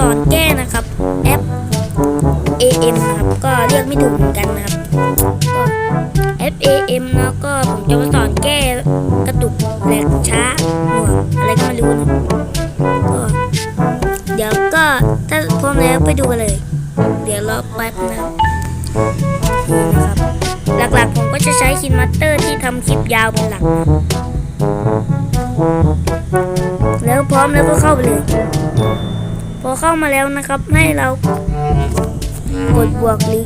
สอนแก้นะครับแอป AM นะครับก็เรียกไม่ถูกเหมือนกันนะครับก็แอป AM แล้วก็ผมจะมาสอนแก้กระตุกแหลกช้าหน่วงอะไรก็ไม่รู้นะก็เดี๋ยวก็ถ้าพร้อมแล้วไปดูกันเลย เดี๋ยวรอแป๊บนะครับนะครับ หลักๆผมก็จะใช้คินมัตเตอร์ที่ทำคลิปยาวเป็นหลัก แล้วพร้อมแล้วก็เข้าไปเลย พอเข้ามาแล้วนะครับให้เรากดบวกหรือ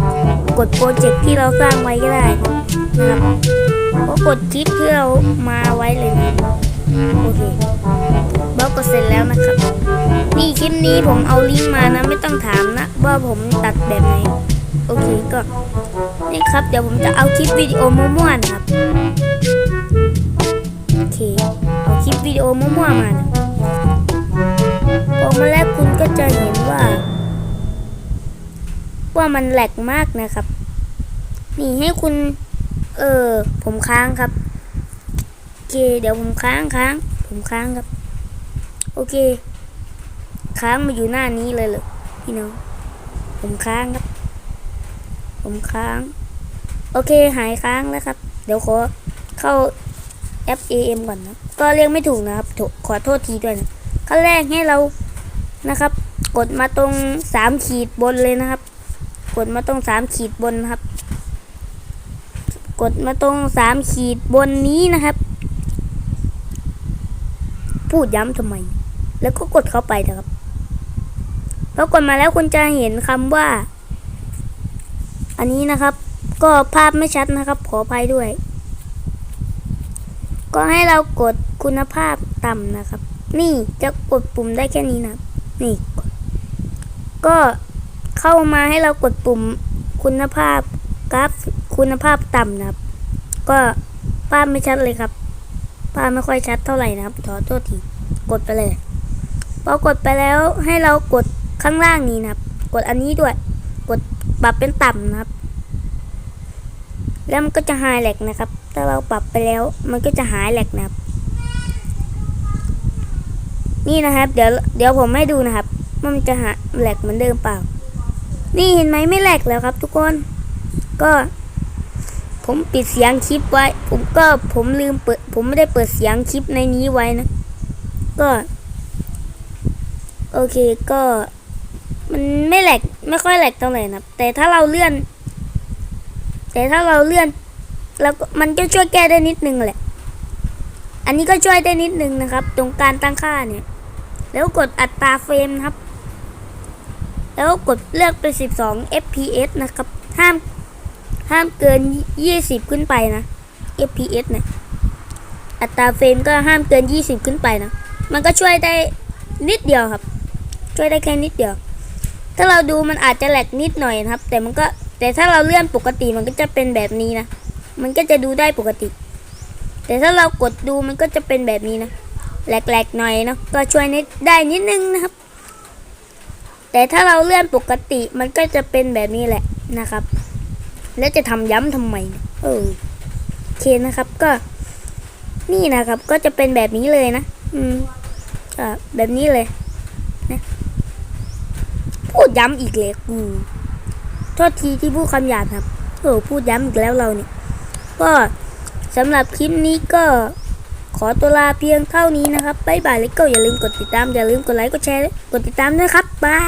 กดโปรเจกต์ที่เราสร้างไว้ก็ได้นะครับก็กดคลิกที่เรามาไว้เลยนะโอเคบล็อกก็เสร็จแล้วนะครับ นี่คลิปนี้ผมเอาลิงก์มานะไม่ต้องถามนะว่าผมตัดแบบไหนโอเคก็นี่ครับเดี๋ยวผมจะเอาคลิปวิดีโอมั่วๆนะครับโอเคเอาคลิปวิดีโอมั่วๆมานะ พอมาแล้วคุณก็จะเห็นว่า ว่ามันแหลกมากนะครับ นี่ให้คุณ เออผมค้างครับโอเค เดี๋ยวผมค้างค้าง ผมค้างครับ โอเค ค้างมาอยู่หน้านี้เลยเหรอพี่น้องผมค้างครับ ผมค้าง โอเคหายค้างแล้วครับ เดี๋ยวขอเข้าแอป AM ก่อนนะ ก็เรียกไม่ถูกนะครับ ขอโทษทีด้วยนะขั้นแรกให้เรา นะครับ กดมาตรงสามขีดบนเลยนะครับ กดมาตรงสามขีดบนครับ กดมาตรงสามขีดบนนี้นะครับ พูดย้ำทำไม แล้วก็กดเข้าไปนะครับพอกดมาแล้วคุณจะเห็นคำว่า อันนี้นะครับ ก็ภาพไม่ชัดนะครับ ขออภัยด้วย ก็ให้เรากดคุณภาพต่ำนะครับ นี่จะกดปุ่มได้แค่นี้นะครับ นี่ก็เข้ามาให้เรากดปุ่มคุณภาพกราฟคุณภาพต่ำนะครับ ก็ภาพไม่ชัดเลยครับภาพไม่ค่อยชัดเท่าไหร่นะครับขอโทษทีกดไปเลยพอกดไปแล้วให้เรากดข้างล่างนี้นะครับ กดอันนี้ด้วย กดปรับเป็นต่ำนะครับ แล้วมันก็จะหายแหลกนะครับ ถ้าเราปรับไปแล้ว มันก็จะหายแหลกนะครับ นี่นะครับ เดี๋ยวเดี๋ยวผมให้ดูนะครับ มันจะหาแหลกเหมือนเดิมเปล่า นี่เห็นไหมไม่แหลกแล้วครับทุกคน ก็ ผมปิดเสียงคลิปไว้ ผมก็ผมลืมเปิด ผมไม่ได้เปิดเสียงคลิปในนี้ไว้นะ ก็ โอเคก็มันไม่แหลกไม่ค่อยแหลกเท่าไหร่นะครับแต่ถ้าเราเลื่อน แต่ถ้าเราเลื่อน แล้วมันก็ช่วยแก้ได้นิดนึงแหละ อันนี้ก็ช่วยได้นิดนึงนะครับ ตรงการตั้งค่าเนี่ย แล้วกดอัตราเฟรมนะครับ แล้วกดเลือกเป็น 12 fps นะครับ ห้ามห้ามเกิน 20 ขึ้นไปนะ fps นี่ยอัตราเฟรมก็ห้ามเกิน 20 ขึ้นไปนะ มันก็ช่วยได้นิดเดียวครับ ช่วยได้แค่นิดเดียว ถ้าเราดูมันอาจจะแหลกนิดหน่อยนะครับ แต่มันก็แต่ถ้าเราเลื่อนปกติมันก็จะเป็นแบบนี้นะ มันก็จะดูได้ปกติ แต่ถ้าเรากดดูมันก็จะเป็นแบบนี้นะ แหลกๆหน่อยเนาะก็ช่วยนิดได้นิดนึงนะครับ แต่ถ้าเราเลื่อนปกติมันก็จะเป็นแบบนี้แหละนะครับ แล้วจะทำย้ำทำไมเออโอเคนะครับก็ นี่นะครับ ก็จะเป็นแบบนี้เลยนะอืมก็แบบนี้เลยนะพูดย้ำอีกเลยอืมโทษทีที่พูดคำหยาบครับโอ้พูดย้ำอีกแล้วเราเนี่ย ก็สำหรับคลิปนี้ก็ ขอตัวลาเพียงเท่านี้นะครับบ๊ายบายแล้วก็อย่าลืมกดติดตามอย่าลืมกดไลค์กดแชร์กดติดตามด้วยครับบาย